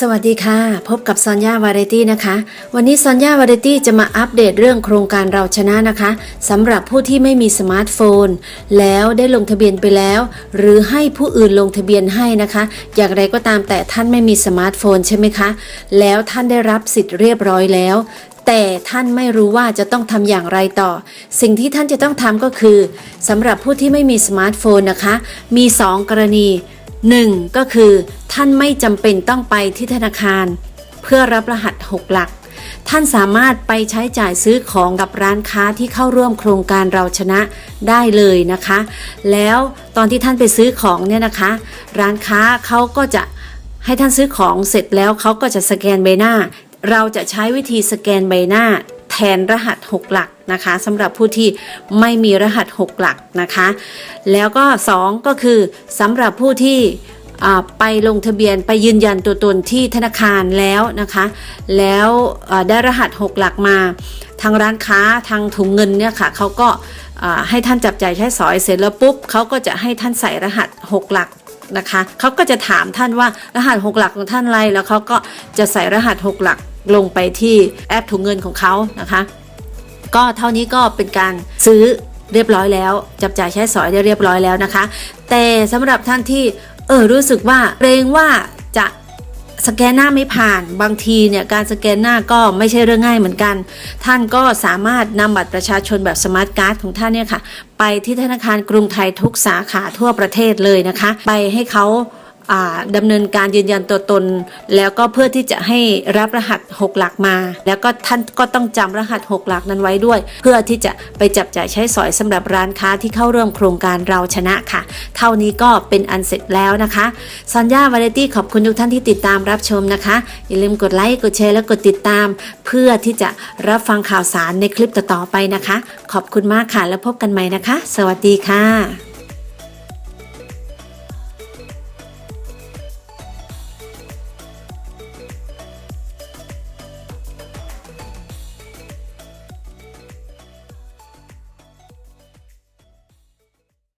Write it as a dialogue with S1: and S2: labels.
S1: สวัสดีค่ะ พบกับซอนยาวาไรตี้นะคะ วันนี้ซอนยาวาไรตี้จะมาอัปเดตเรื่องโครงการเราชนะนะคะสำหรับผู้ที่ไม่มีสมาร์ทโฟน แล้วได้ลงทะเบียนไปแล้ว หรือให้ผู้อื่นลงทะเบียนให้นะคะ อย่างไรก็ตามแต่ท่านไม่มีสมาร์ทโฟนใช่ไหมคะ แล้วท่านได้รับสิทธิ์เรียบร้อยแล้ว แต่ท่านไม่รู้ว่าจะต้องทำอย่างไรต่อ สิ่งที่ท่านจะต้องทำก็คือสำหรับผู้ที่ไม่มีสมาร์ทโฟนนะคะ มี 2 กรณี 1. ก็คือ ท่านไม่จำเป็นต้องไปที่ธนาคาร เพื่อรับรหัส 6 หลัก ท่านสามารถไปใช้จ่ายซื้อของกับร้านค้าที่เข้าร่วมโครงการเราชนะได้เลยนะคะ แล้วตอนที่ท่านไปซื้อของเนี่ยนะคะ ร้านค้าเขาก็จะให้ท่านซื้อของเสร็จแล้วเขาก็จะสแกนใบหน้า เราจะใช้วิธีสแกนใบหน้าแทนรหัส 6 หลักนะคะสำหรับผู้ที่ไม่มีรหัส 6 หลักนะคะ แล้วก็ 2 ก็คือสำหรับผู้ที่ ไปลงทะเบียนไปยืนยันตัวตนที่ธนาคารแล้วนะคะ แล้วได้รหัส 6 หลักมา ทางร้านค้าทางถุงเงินเนี่ยค่ะเขาก็ให้ท่านจับจ่ายใช้สอยเสร็จแล้วปุ๊บเขาก็จะให้ท่านใส่รหัส 6 หลักนะคะเขาก็จะถามท่านว่ารหัส 6 หลักของท่านอะไรแล้วเขาก็จะใส่รหัส 6 หลักลงไปที่แอปถุงเงินของเขานะคะ ก็เท่านี้ก็เป็นการซื้อเรียบร้อยแล้ว จับจ่ายใช้สอยได้เรียบร้อยแล้วนะคะ แต่สำหรับท่านที่ เออรู้สึกว่าเกรงว่าจะสแกนหน้าไม่ผ่านบางทีเนี่ยการสแกนหน้าก็ไม่ใช่เรื่องง่ายเหมือนกัน ท่านก็สามารถนำบัตรประชาชนแบบสมาร์ทการ์ดของท่านเนี่ยค่ะ ไปที่ธนาคารกรุงไทยทุกสาขาทั่วประเทศเลยนะคะ ไปให้เขาอ่า ดำเนินการยืนยันตัวตน แล้วก็เพื่อที่จะให้รับรหัส 6 หลักมา แล้วก็ท่านก็ต้องจำรหัส 6 หลักนั้นไว้ด้วย เพื่อที่จะไปจับจ่ายใช้สอยสำหรับร้านค้าที่เข้าร่วมโครงการเราชนะค่ะ เท่านี้ก็เป็นอันเสร็จแล้วนะคะสัญญาวาไรตี้ขอบคุณทุกท่านที่ติดตามรับชมนะคะ อย่าลืมกดไลค์กดแชร์และกดติดตาม เพื่อที่จะรับฟังข่าวสารในคลิปต่อๆไปนะคะ ขอบคุณมากค่ะแล้วพบกันใหม่นะคะ สวัสดีค่ะ